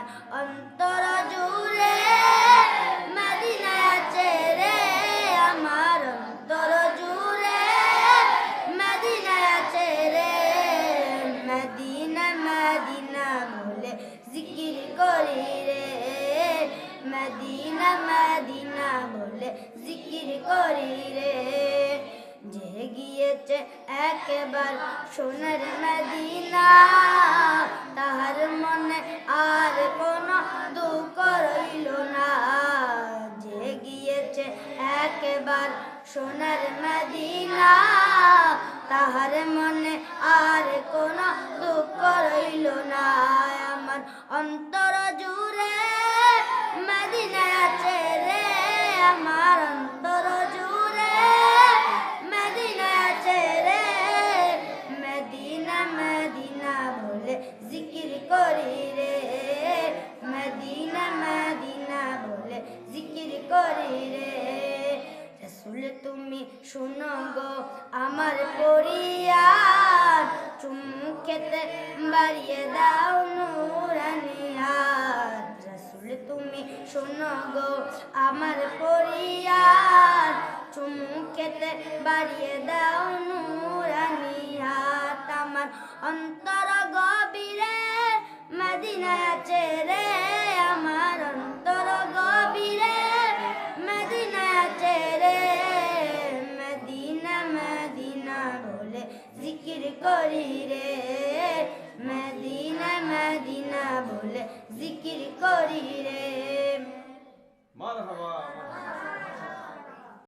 আমার অন্তর জুড়ে মদিনা আছে আমার অন্তর জুড়ে মদিনা আছে রে মদিনা মদিনা বলে জিকির করি রে। মদিনা মদিনা বলে জিকির করি রে। যে গিয়েছে একবার সোনার মদিনা। একবার সোনার মদিনা, তাহার মনে আর কোনো দুঃখ রইল না। আমার অন্তর জুড়ে মদিনা আছে রে, আমার অন্তর জুড়ে মদিনা আছে রে। মদিনা মদিনা বলে জিকির করি রে। মদিনা মদিনা বলে জিকির করি রে। তুমি শুনো গো, আমার পরিয়ার। চুমুখেতে বাড়িয়ে দাও নুরানিয়ার রসুল, তুমি শোনো গো, আমার পরিয়ার। চুমুখেতে বাড়িয়ে দাও নুরানিয়ার আমার অন্তর গভীরে মদিনা আছে রে। জিকির করি রে। মদিনা মদিনা বলে জিকির করি রে।